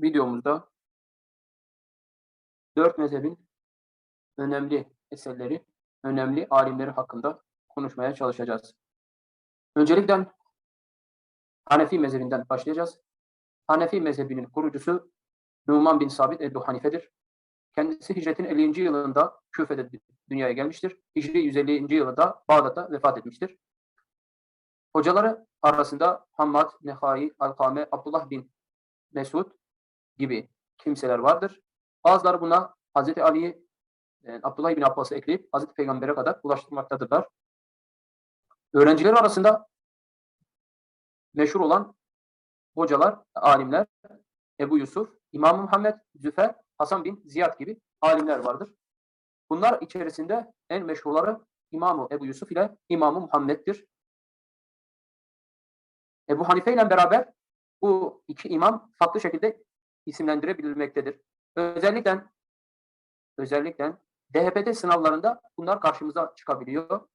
videomuzda dört mezhebin önemli eserleri, önemli alimleri hakkında konuşmaya çalışacağız. Öncelikle Hanefi mezhebinden başlayacağız. Hanefi mezhebinin kurucusu Numan bin Sabit Ebu Hanife'dir. Kendisi hicretin 50. yılında Küfe'de dünyaya gelmiştir. Hicri 150. yılında Bağdat'ta vefat etmiştir. Hocaları arasında Hammad, Nehai, Alkame, Abdullah bin Mesud gibi kimseler vardır. Bazıları buna Hazreti Ali'yi, e, Abdullah bin Abbas'ı ekleyip Hazreti Peygamber'e kadar ulaştırmaktadırlar. Öğrenciler arasında meşhur olan hocalar, alimler Ebu Yusuf, İmam Muhammed, Züfer, Hasan bin Ziyad gibi alimler vardır. Bunlar içerisinde en meşhurları İmam Ebu Yusuf ile İmam Muhammed'dir. Ebu Hanife ile beraber bu iki imam farklı şekilde isimlendirebilmektedir. Özellikle özellikle DHPT sınavlarında bunlar karşımıza çıkabiliyor.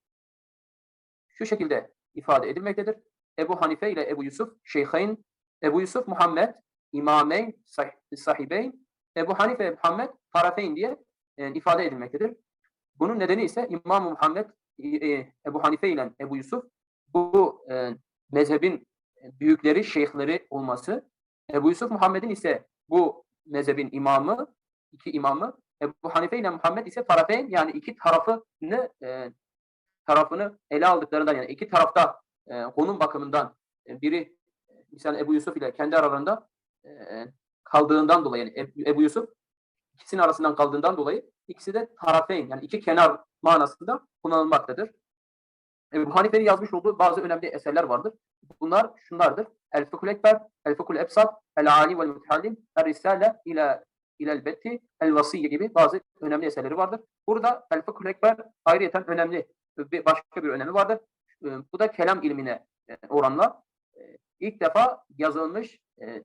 Şu şekilde ifade edilmektedir. Ebu Hanife ile Ebu Yusuf Şeyhain, Ebu Yusuf Muhammed, İmameyn, sah Sahibeyn, Ebu Hanife Muhammed Tarafeyn diye e, ifade edilmektedir. Bunun nedeni ise İmam Muhammed, e, Ebu Hanife ile Ebu Yusuf bu e, mezhebin büyükleri, şeyhleri olması. Ebu Yusuf Muhammed'in ise bu mezhebin imamı, iki imamı. Ebu Hanife ile Muhammed ise tarafeyn yani iki tarafını e, tarafını ele aldıklarından yani iki tarafta e, konum bakımından e, biri mesela Ebu Yusuf ile kendi aralarında e, kaldığından dolayı yani Ebu Yusuf ikisinin arasından kaldığından dolayı ikisi de tarafeyn yani iki kenar manasında kullanılmaktadır. Ebu Hanife'nin yazmış olduğu bazı önemli eserler vardır. Bunlar şunlardır. El Fıkhul Ekber, El Fıkhul Ebsat, El Ali vel Mutehallim, El Risale ila İlel Betti, El Vasiyye gibi bazı önemli eserleri vardır. Burada El Fıkhul Ekber ayrıyeten önemli bir başka bir önemi vardır. Bu da kelam ilmine oranla ilk defa yazılmış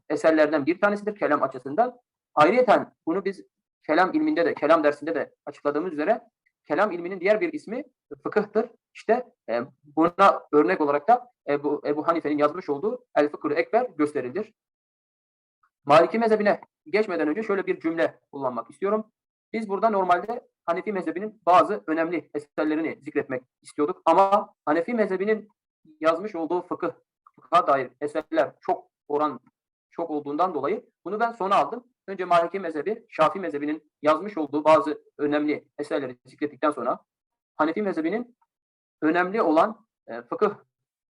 eserlerden bir tanesidir kelam açısından. Ayrıyeten bunu biz kelam ilminde de, kelam dersinde de açıkladığımız üzere kelam ilminin diğer bir ismi fıkıhtır. İşte e, buna örnek olarak da Ebu, Ebu Hanife'nin yazmış olduğu El Fıkhı Ekber gösterilir. Maliki mezhebine geçmeden önce şöyle bir cümle kullanmak istiyorum. Biz burada normalde Hanefi mezhebinin bazı önemli eserlerini zikretmek istiyorduk ama Hanefi mezhebinin yazmış olduğu fıkıh, fıkha dair eserler çok oran çok olduğundan dolayı bunu ben sona aldım. Önce Maliki mezhebi, Şafii mezhebinin yazmış olduğu bazı önemli eserleri zikrettikten sonra Hanefi mezhebinin önemli olan e, fıkıh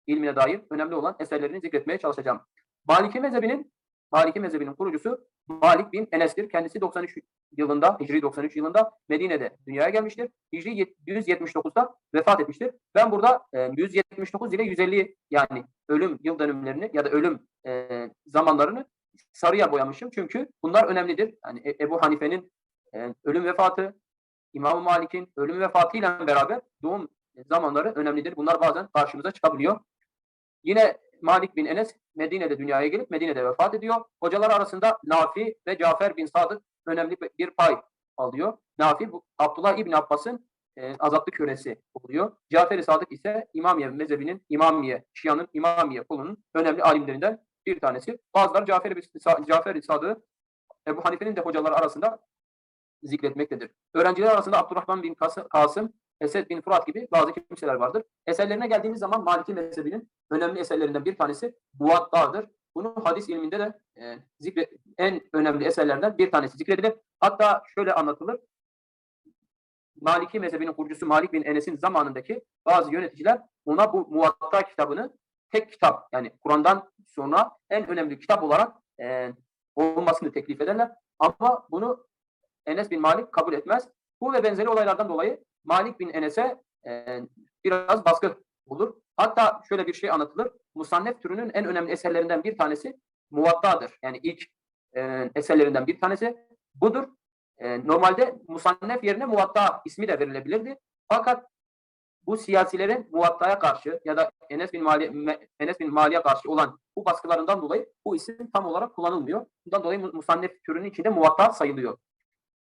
ilmine dair önemli olan eserlerini zikretmeye çalışacağım. Maliki mezhebinin Maliki mezhebinin kurucusu Malik bin Enes'tir. Kendisi 93 yılında, Hicri 93 yılında Medine'de dünyaya gelmiştir. Hicri 179'da vefat etmiştir. Ben burada e, 179 ile 150 yani ölüm yıl dönümlerini ya da ölüm e, zamanlarını sarıya boyamışım. Çünkü bunlar önemlidir. Yani e, Ebu Hanife'nin e, ölüm vefatı, İmam Malik'in ölüm vefatıyla beraber doğum zamanları önemlidir. Bunlar bazen karşımıza çıkabiliyor. Yine Malik bin Enes Medine'de dünyaya gelip Medine'de vefat ediyor. Hocalar arasında Nafi ve Cafer bin Sadık önemli bir pay alıyor. Nafi bu Abdullah İbn Abbas'ın e, azatlı kölesi oluyor. Cafer-i Sadık ise İmamiye mezhebinin, İmamiye, Şia'nın İmamiye kolunun önemli alimlerinden bir tanesi. Bazıları Cafer-i Cafer Sadık'ı Ebu Hanife'nin de hocaları arasında zikretmektedir. Öğrenciler arasında Abdurrahman bin Kasım, Esed bin Fırat gibi bazı kimseler vardır. Eserlerine geldiğimiz zaman Maliki mezhebinin önemli eserlerinden bir tanesi Muvatta'dır. Bunu hadis ilminde de e, zikre, en önemli eserlerden bir tanesi zikredilir. Hatta şöyle anlatılır. Maliki mezhebinin kurucusu Malik bin Enes'in zamanındaki bazı yöneticiler ona bu Muvatta kitabını tek kitap yani Kur'an'dan sonra en önemli kitap olarak e, olmasını teklif ederler. Ama bunu Enes bin Malik kabul etmez. Bu ve benzeri olaylardan dolayı Malik bin Enes'e e, biraz baskı olur. Hatta şöyle bir şey anlatılır. Musannef türünün en önemli eserlerinden bir tanesi Muvatta'dır. Yani ilk e, eserlerinden bir tanesi budur. E, normalde Musannef yerine Muvatta ismi de verilebilirdi. Fakat bu siyasilerin Muvatta'ya karşı ya da Enes bin Mali Enes bin Mali'ye karşı olan bu baskılarından dolayı bu isim tam olarak kullanılmıyor. Bundan dolayı Musannef türünün içinde Muvatta sayılıyor.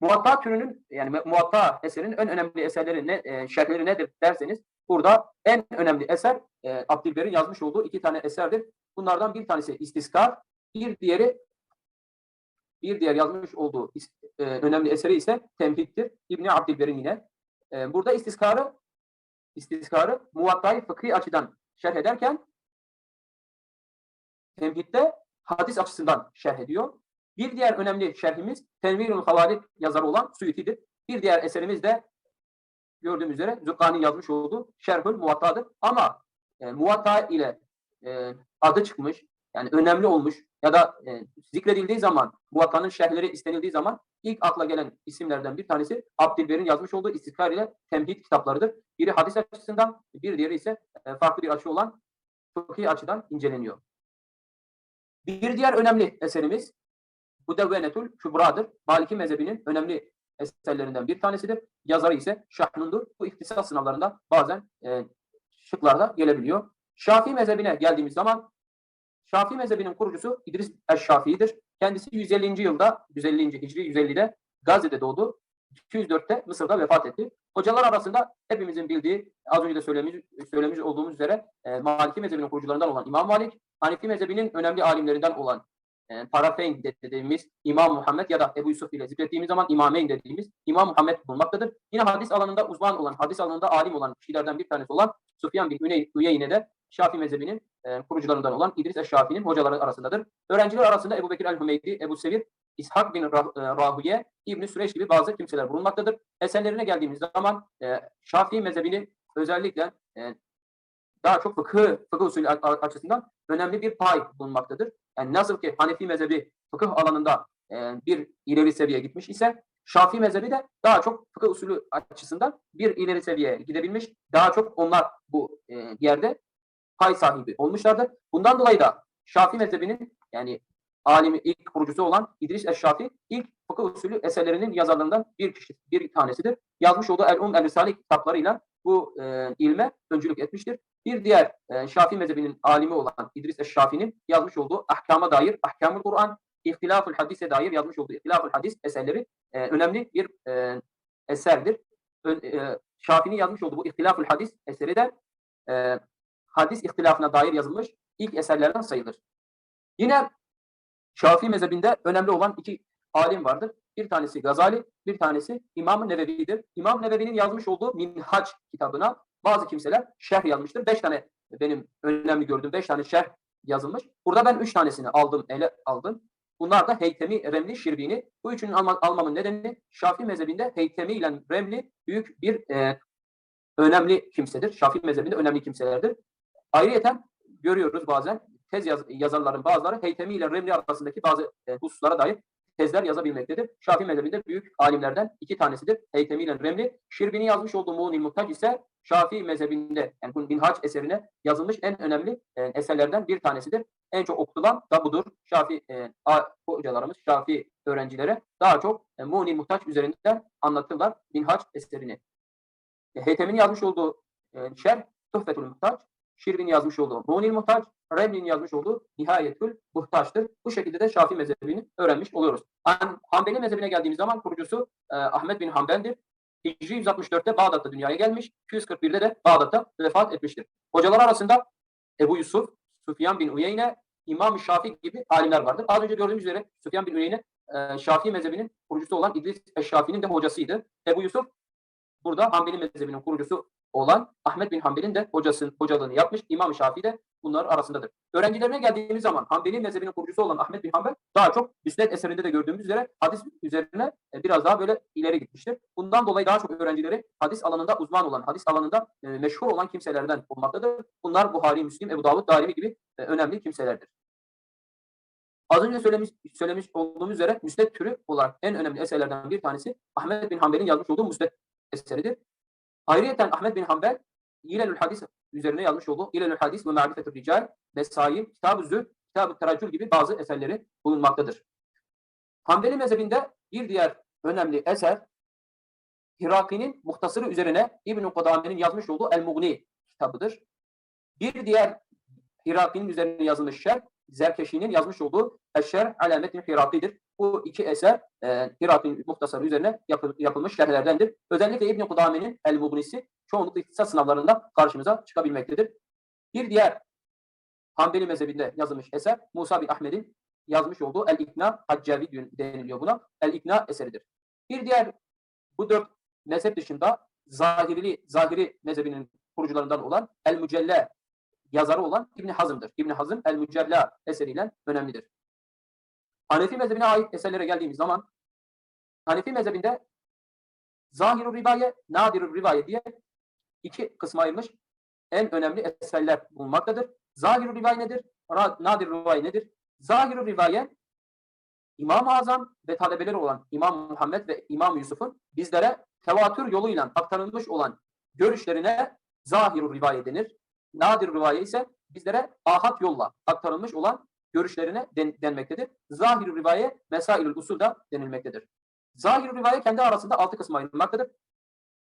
Muvatta türünün yani muvatta eserinin en önemli eserleri ne, e, şerhleri nedir derseniz burada en önemli eser e, Abdülber'in yazmış olduğu iki tane eserdir. Bunlardan bir tanesi istiskar, bir diğeri Bir diğer yazmış olduğu e, önemli eseri ise Temhid'dir. İbni Abdilber'in yine. E, burada istiskarı istiskarı muvattayı fıkhi açıdan şerh ederken Temhid'de hadis açısından şerh ediyor. Bir diğer önemli şerhimiz Tenvirul Havalik yazarı olan Suyuti'dir. Bir diğer eserimiz de gördüğümüz üzere Zükkani yazmış olduğu Şerhül Muvatta'dır. Ama e, Muvatta ile e, adı çıkmış, yani önemli olmuş ya da e, zikredildiği zaman, Muvatta'nın şerhleri istenildiği zaman ilk akla gelen isimlerden bir tanesi Abdülber'in yazmış olduğu İstiskar ile Temhid kitaplarıdır. Biri hadis açısından, bir diğeri ise e, farklı bir açı olan fıkhi açıdan inceleniyor. Bir diğer önemli eserimiz Mudevvenetül Kübra'dır. Maliki mezhebinin önemli eserlerinden bir tanesidir. Yazarı ise Şahnun'dur. Bu ihtisas sınavlarında bazen e, şıklarda gelebiliyor. Şafii mezhebine geldiğimiz zaman Şafii mezhebinin kurucusu İdris Eş-Şafii'dir. Kendisi 150. yılda, 150. Hicri 150'de Gazze'de doğdu. 204'te Mısır'da vefat etti. Hocalar arasında hepimizin bildiği, az önce de söylemiş, söylemiş olduğumuz üzere e, Maliki mezhebinin kurucularından olan İmam Malik, Hanefi mezhebinin önemli alimlerinden olan e, Parafeyn dediğimiz İmam Muhammed ya da Ebu Yusuf ile zikrettiğimiz zaman İmameyn dediğimiz İmam Muhammed bulunmaktadır. Yine hadis alanında uzman olan, hadis alanında alim olan kişilerden bir tanesi olan Sufyan bin Üney, Üyeyne de Şafii mezhebinin e, kurucularından olan İdris Eş-Şafii'nin hocaları arasındadır. Öğrenciler arasında Ebu Bekir el-Hümeydi, Ebu Sevir, İshak bin Rah- e, İbn-i Süreç gibi bazı kimseler bulunmaktadır. Eserlerine geldiğimiz zaman e, Şafii mezhebini özellikle e, daha çok fıkıh, fıkıh usulü açısından önemli bir pay bulunmaktadır. Yani nasıl ki Hanefi mezhebi fıkıh alanında e, bir ileri seviyeye gitmiş ise Şafii mezhebi de daha çok fıkıh usulü açısından bir ileri seviyeye gidebilmiş. Daha çok onlar bu e, yerde pay sahibi olmuşlardır. Bundan dolayı da Şafii mezhebinin yani alimi ilk kurucusu olan İdris Eş-Şafii ilk fıkıh usulü eserlerinin yazarlarından bir kişi, bir tanesidir. Yazmış olduğu El-Um El-Risale kitaplarıyla bu e, ilme öncülük etmiştir. Bir diğer e, Şafii mezhebinin alimi olan İdris Eş-Şafii'nin yazmış olduğu ahkama dair, ahkamul Kur'an, İhtilaful Hadis'e dair yazmış olduğu İhtilaful Hadis eserleri e, önemli bir e, eserdir. Ö, e, Şafii'nin yazmış olduğu bu İhtilaful Hadis eseri de e, hadis ihtilafına dair yazılmış ilk eserlerden sayılır. Yine Şafii mezhebinde önemli olan iki alim vardır. Bir tanesi Gazali, bir tanesi İmam-ı Nevevi'dir. İmam Nevevi'nin yazmış olduğu Minhac kitabına bazı kimseler şerh yazmıştır. Beş tane benim önemli gördüğüm beş tane şerh yazılmış. Burada ben üç tanesini aldım, ele aldım. Bunlar da Heytemi, Remli, Şirbini. Bu üçünün alma, almamın nedeni Şafii mezhebinde Heytemi ile Remli büyük bir e, önemli kimsedir. Şafii mezhebinde önemli kimselerdir. Ayrıyeten görüyoruz bazen tez yaz, yazarların bazıları Heytemi ile Remli arasındaki bazı e, hususlara dair tezler yazabilmektedir. Şafii mezhebinde büyük alimlerden iki tanesidir. Heytemi ile Remli. Şirbini yazmış olduğu Muğnil Muhtaç ise Şafii mezhebinde yani Minhaç eserine yazılmış en önemli e, eserlerden bir tanesidir. En çok okutulan da budur. Şafii e, hocalarımız, Şafii öğrencilere daha çok e, Muğnil Muhtaç üzerinden anlatırlar Minhaç eserini. E, Heytemi'nin yazmış olduğu e, şerh Tuhfetül Muhtaç, Şirbin yazmış olduğu Muğnil Muhtaç, Remli'nin yazmış olduğu Nihayetül Muhtaç'tır. Bu şekilde de Şafii mezhebini öğrenmiş oluyoruz. Han- Hanbeli mezhebine geldiğimiz zaman kurucusu e, Ahmet bin Hanbel'dir. Hicri 164'te Bağdat'ta dünyaya gelmiş, 241'de de Bağdat'ta vefat etmiştir. Hocalar arasında Ebu Yusuf, Süfyan bin Uyeyne, İmam Şafii gibi alimler vardır. Az önce gördüğümüz üzere Süfyan bin Uyeyne e, Şafii mezhebinin kurucusu olan İdris Eş-Şafii'nin de hocasıydı. Ebu Yusuf burada Hanbeli mezhebinin kurucusu olan Ahmet bin Hanbel'in de hocasının hocalığını yapmış. İmam Şafii de bunlar arasındadır. Öğrencilerine geldiğimiz zaman Hanbeli mezhebinin kurucusu olan Ahmet bin Hanbel daha çok Müsned eserinde de gördüğümüz üzere hadis üzerine e, biraz daha böyle ileri gitmiştir. Bundan dolayı daha çok öğrencileri hadis alanında uzman olan, hadis alanında e, meşhur olan kimselerden olmaktadır. Bunlar Buhari, Müslim, Ebu Davud, Darimi gibi e, önemli kimselerdir. Az önce söylemiş, söylemiş olduğumuz üzere Müsned türü olarak en önemli eserlerden bir tanesi Ahmet bin Hanbel'in yazmış olduğu Müsned eseridir. Ayrıca Ahmet bin Hanbel İlelül Hadis üzerine yazmış olduğu İlelül Hadis ve Ma'rifetül Rical, Vesai, Kitab-ı Zühd, Kitab-ı Terakül gibi bazı eserleri bulunmaktadır. Hanbeli mezhebinde bir diğer önemli eser Hiraki'nin muhtasırı üzerine İbn-i Kudame'nin yazmış olduğu El-Mughni kitabıdır. Bir diğer Hiraki'nin üzerine yazılmış şerh Zerkeşi'nin yazmış olduğu Eşşer Alametün Hiraki'dir. Bu iki eser e, Hiraki'nin muhtasarı üzerine yapı- yapılmış şerhlerdendir. Özellikle İbn-i Kudame'nin El-Mughnisi çoğunlukla iktisat sınavlarında karşımıza çıkabilmektedir. Bir diğer Hanbeli mezhebinde yazılmış eser Musa bin Ahmet'in yazmış olduğu El-İkna Haccavi deniliyor buna. El-İkna eseridir. Bir diğer bu dört mezhep dışında zahirili, zahiri mezhebinin kurucularından olan El-Mücelle yazarı olan İbn Hazım'dır. İbn Hazım El-Mücella eseriyle önemlidir. Hanefi mezhebine ait eserlere geldiğimiz zaman Hanefi mezhebinde zahir rivaye, nadir rivaye diye iki kısma ayrılmış en önemli eserler bulunmaktadır. Zahir rivaye nedir? Nadir rivaye nedir? Zahir rivaye İmam-ı Azam ve talebeleri olan İmam Muhammed ve İmam Yusuf'un bizlere tevatür yoluyla aktarılmış olan görüşlerine zahir rivaye denir. Nadir rivaye ise bizlere ahat yolla aktarılmış olan görüşlerine den, denmektedir. Zahir rivaye mesailül usul da denilmektedir. Zahir rivaye kendi arasında altı kısma ayrılmaktadır.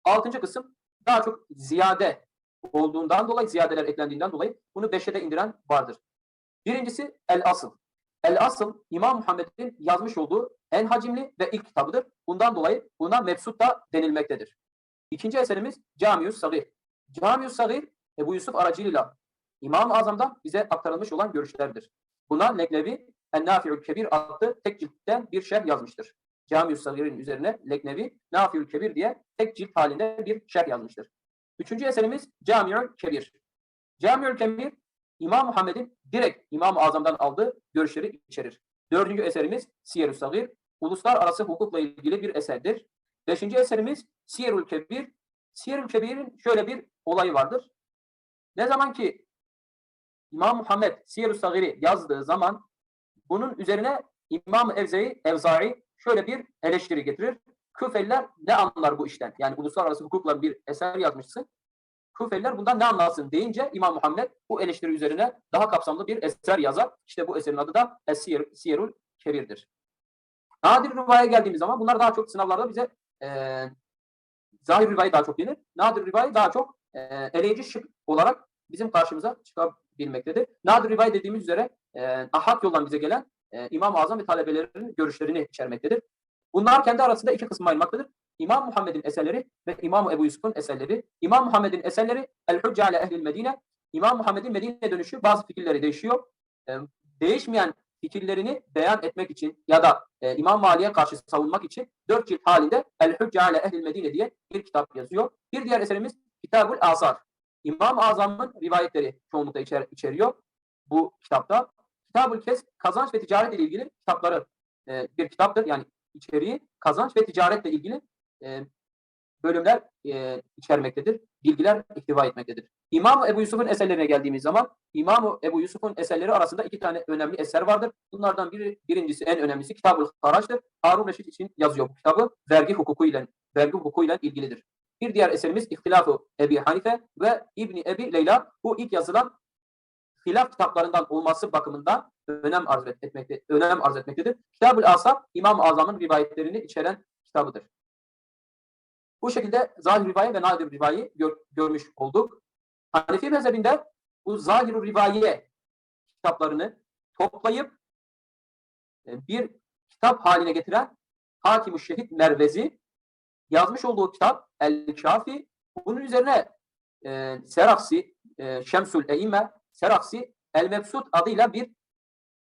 Altıncı kısım daha çok ziyade olduğundan dolayı, ziyadeler eklendiğinden dolayı bunu beşe de indiren vardır. Birincisi el asıl. El asıl İmam Muhammed'in yazmış olduğu en hacimli ve ilk kitabıdır. Bundan dolayı buna mebsut da denilmektedir. İkinci eserimiz Camius Sagir. Camius Sagir Ebu Yusuf aracılığıyla İmam-ı Azam'dan bize aktarılmış olan görüşlerdir. Buna Leknevi En-Nafi'ül Kebir adlı tek ciltten bir şerh yazmıştır. Camius Sagir'in üzerine Leknevi Nafi'ül Kebir diye tek cilt halinde bir şerh yazmıştır. Üçüncü eserimiz Camiül Kebir. Camiül Kebir İmam Muhammed'in direkt İmam-ı Azam'dan aldığı görüşleri içerir. Dördüncü eserimiz Siyer-ü Sagir. Uluslararası hukukla ilgili bir eserdir. Beşinci eserimiz Siyer-ül Kebir. Siyer-ül Kebir'in şöyle bir olayı vardır. Ne zaman ki İmam Muhammed Siyer-ü Sagir'i yazdığı zaman bunun üzerine İmam Evzai, Evzai şöyle bir eleştiri getirir. Küfeliler ne anlar bu işten? Yani uluslararası hukukla bir eser yazmışsın. Küfeliler bundan ne anlasın deyince İmam Muhammed bu eleştiri üzerine daha kapsamlı bir eser yazar. İşte bu eserin adı da Es-Siyerul Kebir'dir. Nadir rivaya geldiğimiz zaman bunlar daha çok sınavlarda bize e, zahir rivayı daha çok denir. Nadir rivayı daha çok e, eleyici şık olarak bizim karşımıza çıkabilmektedir. Nadir rivayet dediğimiz üzere e, ahad yoldan bize gelen e, İmam-ı Azam ve talebelerinin görüşlerini içermektedir. Bunlar kendi arasında iki kısma ayrılmaktadır. İmam Muhammed'in eserleri ve İmam Ebu Yusuf'un eserleri. İmam Muhammed'in eserleri El-Hücce ale ehlil Medine. İmam Muhammed'in Medine dönüşü bazı fikirleri değişiyor. E, değişmeyen fikirlerini beyan etmek için ya da e, İmam Mali'ye karşı savunmak için dört cilt halinde El-Hücce ale ehlil Medine diye bir kitap yazıyor. Bir diğer eserimiz Kitabul Asar. İmam-ı Azam'ın rivayetleri çoğunlukla içer, içeriyor bu kitapta. Kitabul Kes kazanç ve ticaret ile ilgili kitapları e, bir kitaptır. Yani içeriği kazanç ve ticaretle ilgili e, bölümler e, içermektedir. Bilgiler ihtiva etmektedir. İmam Ebu Yusuf'un eserlerine geldiğimiz zaman İmam Ebu Yusuf'un eserleri arasında iki tane önemli eser vardır. Bunlardan biri, birincisi en önemlisi Kitabul Haraç'tır. Harun Reşit için yazıyor bu kitabı. Vergi hukuku ile vergi hukuku ile ilgilidir. Bir diğer eserimiz İhtilaf-ı Ebi Hanife ve İbni Ebi Leyla. Bu ilk yazılan hilaf kitaplarından olması bakımından önem arz etmekte, önem arz etmektedir. Kitab-ül Asab İmam-ı Azam'ın rivayetlerini içeren kitabıdır. Bu şekilde zahir rivaye ve nadir rivayeyi gör, görmüş olduk. Hanefi mezhebinde bu zahir rivaye kitaplarını toplayıp e, bir kitap haline getiren Hakim-ü Şehit Mervezi yazmış olduğu kitap El-Kafi. Bunun üzerine e, Seraksi, e, Şemsül Eime, Seraksi El-Mebsut adıyla bir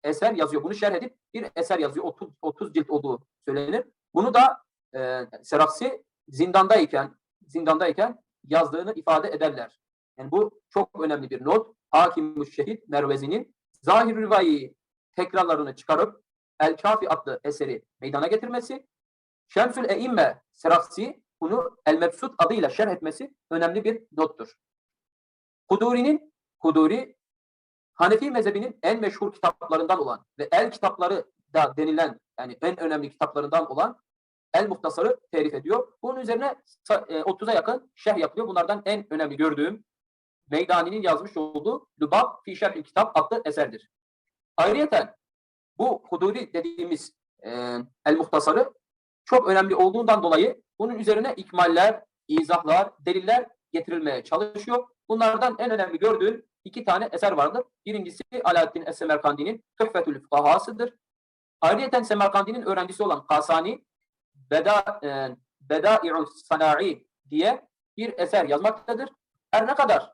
eser yazıyor. Bunu şerh edip bir eser yazıyor. 30, 30 cilt olduğu söylenir. Bunu da e, Seraksi zindandayken zindandayken yazdığını ifade ederler. Yani bu çok önemli bir not. Hakim Şehit Mervezi'nin zahir rivayi tekrarlarını çıkarıp El Kafi adlı eseri meydana getirmesi, Şemsül Eimme Seraksi bunu El Mebsut adıyla şerh etmesi önemli bir nottur. Huduri'nin Huduri Hanefi mezhebinin en meşhur kitaplarından olan ve el kitapları da denilen yani en önemli kitaplarından olan El Muhtasar'ı terif ediyor. Bunun üzerine 30'a e, yakın şerh yapılıyor. Bunlardan en önemli gördüğüm Meydani'nin yazmış olduğu Lubab fi Şerh Kitap adlı eserdir. Ayrıca bu Huduri dediğimiz e, El Muhtasar'ı çok önemli olduğundan dolayı bunun üzerine ikmaller, izahlar, deliller getirilmeye çalışıyor. Bunlardan en önemli gördüğüm iki tane eser vardır. Birincisi Alaaddin Es-Semerkandi'nin Fukahasıdır. Ayrıca Semerkandi'nin öğrencisi olan Kasani Beda, e, Bedai'ul Sana'i diye bir eser yazmaktadır. Her ne kadar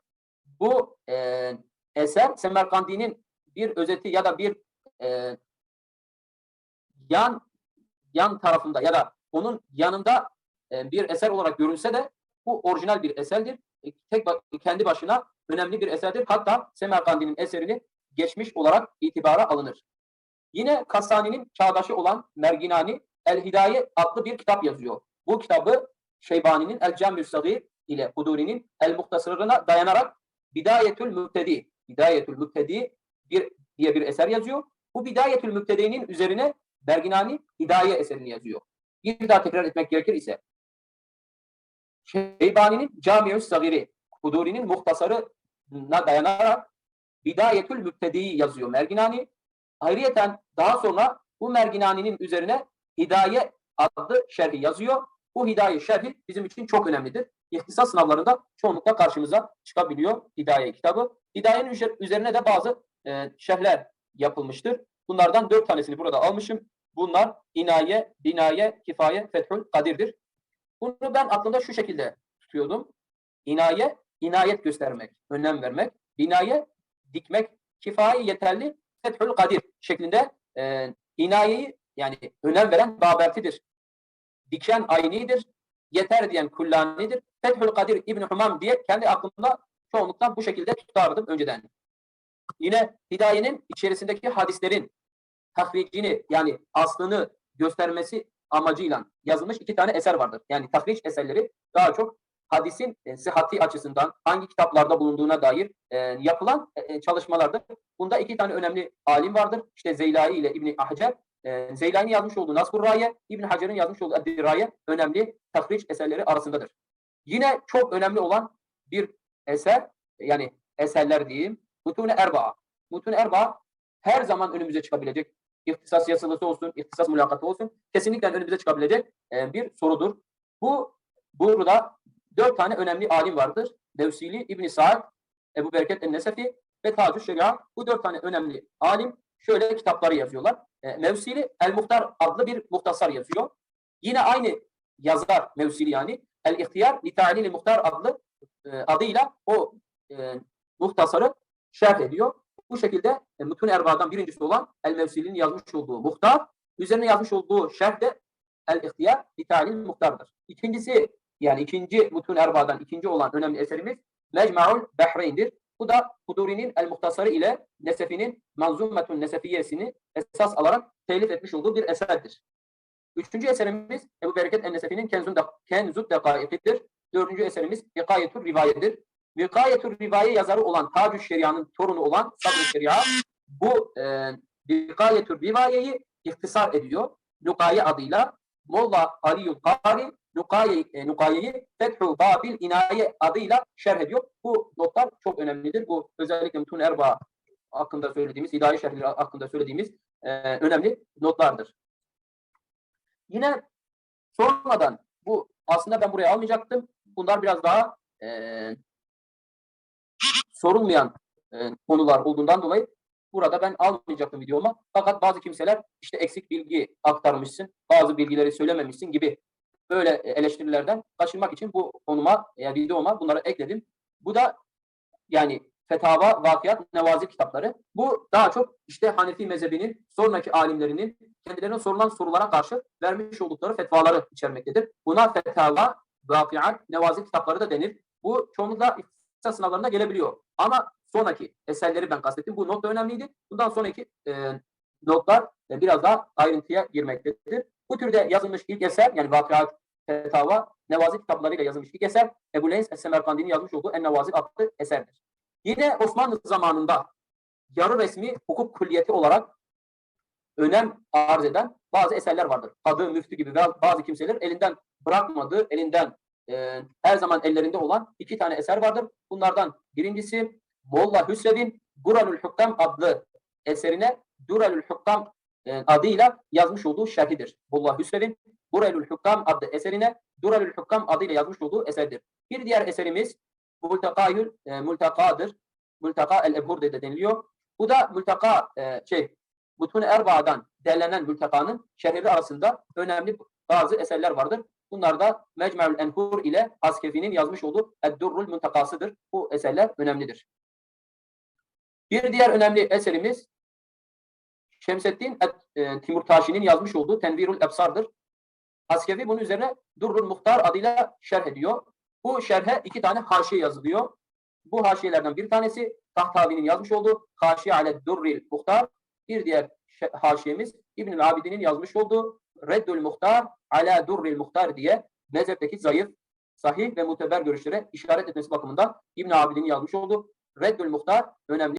bu e, eser Semerkandi'nin bir özeti ya da bir e, yan yan tarafında ya da onun yanında e, bir eser olarak görünse de bu orijinal bir eserdir. E, tek kendi başına önemli bir eserdir. Hatta Semerkandi'nin eserini geçmiş olarak itibara alınır. Yine Kassani'nin çağdaşı olan Merginani El Hidaye adlı bir kitap yazıyor. Bu kitabı Şeybani'nin El Cemül Sagir ile Huduri'nin El Muhtasarına dayanarak Bidayetül Mübtedi, Bidayetül Mübtedi bir, diye bir eser yazıyor. Bu Bidayetül Mübtedi'nin üzerine Berginani Hidaye eserini yazıyor. Bir daha tekrar etmek gerekir ise Şeybani'nin Camiül Sagiri, Huduri'nin muhtasarına dayanarak Bidayetül Mübtedi'yi yazıyor Merginani. Ayrıyeten daha sonra bu Merginani'nin üzerine Hidaye adlı şerhi yazıyor. Bu Hidaye şerhi bizim için çok önemlidir. İhtisas sınavlarında çoğunlukla karşımıza çıkabiliyor Hidaye kitabı. Hidayenin üzer- üzerine de bazı e, şerhler yapılmıştır. Bunlardan dört tanesini burada almışım. Bunlar İnaye, Binaye, Kifaye, Fethül Kadir'dir. Bunu ben aklımda şu şekilde tutuyordum. İnaye, inayet göstermek, önem vermek. Binaye, dikmek. Kifaye yeterli, Fethül Kadir şeklinde e, inayeyi yani önem veren Babertidir. Diken aynidir. Yeter diyen kullanidir. Fethül Kadir İbn Humam diye kendi aklımda çoğunlukla bu şekilde tutardım önceden. Yine hidayenin içerisindeki hadislerin tahricini yani aslını göstermesi amacıyla yazılmış iki tane eser vardır. Yani tahric eserleri daha çok hadisin e, sıhhati açısından hangi kitaplarda bulunduğuna dair e, yapılan e, e, çalışmalardır. Bunda iki tane önemli alim vardır. İşte Zeylai ile İbni Hacer. E, Zeylani yazmış olduğu Nasbur Raye, İbn Hacer'in yazmış olduğu Eddiraye önemli tahric eserleri arasındadır. Yine çok önemli olan bir eser, yani eserler diyeyim, Mutune Erbaa. Mutune Erbaa her zaman önümüze çıkabilecek, ihtisas yazılısı olsun, ihtisas mülakatı olsun, kesinlikle önümüze çıkabilecek e, bir sorudur. Bu burada dört tane önemli alim vardır. Mevsili, İbn Sa'd, Ebu Bereket el-Nesefi ve Tacü Şeria. Bu dört tane önemli alim şöyle kitapları yazıyorlar. E, Mevsili El-Muhtar adlı bir muhtasar yazıyor. Yine aynı yazar Mevsili yani El-İhtiyar li Ta'lil Muhtar adlı e, adıyla o e, muhtasarı şerh ediyor. Bu şekilde e, Mutun Erba'dan birincisi olan El-Mevsili'nin yazmış olduğu muhtar, üzerine yazmış olduğu şerh de El-İhtiyar li Ta'lil Muhtar'dır. İkincisi yani ikinci Mutun Erba'dan ikinci olan önemli eserimiz Mecmu'ul Behreyn'dir. Bu da Huduri'nin El Muhtasarı ile Nesefi'nin Manzumetun Nesefiyesini esas alarak telif etmiş olduğu bir eserdir. Üçüncü eserimiz Ebu Bereket El-Nesefi'nin Kenzun Kenzut Dekaikidir. Dördüncü eserimiz Vikayetur Rivayedir. Vikayetur Rivaye yazarı olan Tacü Şeria'nın torunu olan Sabr Şeria bu e, Vikayetur Rivaye'yi ihtisar ediyor. Nukaye adıyla Molla Aliyul Kari Nukaye, e, Nukaye'yi Fethu Babil İnaye adıyla şerh ediyor. Bu notlar çok önemlidir. Bu özellikle Mutun Erba hakkında söylediğimiz, Hidaye şerhleri hakkında söylediğimiz e, önemli notlardır. Yine sonradan bu aslında ben buraya almayacaktım. Bunlar biraz daha e, sorulmayan e, konular olduğundan dolayı burada ben almayacaktım videoma. Fakat bazı kimseler işte eksik bilgi aktarmışsın, bazı bilgileri söylememişsin gibi böyle eleştirilerden kaçınmak için bu konuma, yani videoma bunları ekledim. Bu da yani Fetava, Vakiyat, Nevazil kitapları. Bu daha çok işte Hanefi mezhebinin sonraki alimlerinin kendilerine sorulan sorulara karşı vermiş oldukları fetvaları içermektedir. Buna Fetava, Vakiyat, Nevazil kitapları da denir. Bu çoğunlukla sınavlarına gelebiliyor. Ama sonraki eserleri ben kastettim. Bu not da önemliydi. Bundan sonraki e, notlar e, biraz daha ayrıntıya girmektedir. Bu türde yazılmış ilk eser yani Vakiyat, Fetava, Nevazil kitaplarıyla yazılmış ilk eser Ebu Leys Es-Semerkandi'nin yazmış olduğu En-Nevazil adlı eserdir. Yine Osmanlı zamanında yarı resmi hukuk külliyeti olarak önem arz eden bazı eserler vardır. Adı müftü gibi bazı kimseler elinden bırakmadığı, elinden e, her zaman ellerinde olan iki tane eser vardır. Bunlardan birincisi Molla Hüsrev'in Duralül Hukam adlı eserine Duralül Hukam e, adıyla yazmış olduğu şerhidir. Molla Hüsrev'in Duralül Hukam adlı eserine Duralül Hukam adıyla yazmış olduğu eserdir. Bir diğer eserimiz Multakayül e, Multakadır. Multaka el-Ebhur de deniliyor. Bu da Multaka e, şey Mutun Erba'dan derlenen Multaka'nın şerhleri arasında önemli bazı eserler vardır. Bunlar da Mecmu'l Enhur ile Askefi'nin yazmış olduğu Eddurrul Muntakasıdır. Bu eserler önemlidir. Bir diğer önemli eserimiz Şemseddin e, Timurtaşi'nin yazmış olduğu Tenvirul Ebsar'dır. Askevi bunun üzerine Durrul Muhtar adıyla şerh ediyor. Bu şerhe iki tane haşiye yazılıyor. Bu haşiyelerden bir tanesi Tahtavi'nin yazmış olduğu Haşiye ale Durril Muhtar. Bir diğer haşiyemiz İbnül Abidin'in yazmış olduğu Reddül Muhtar ala Durril Muhtar diye mezhepteki zayıf, sahih ve muteber görüşlere işaret etmesi bakımından İbn Abidin'in yazmış olduğu Reddül Muhtar önemli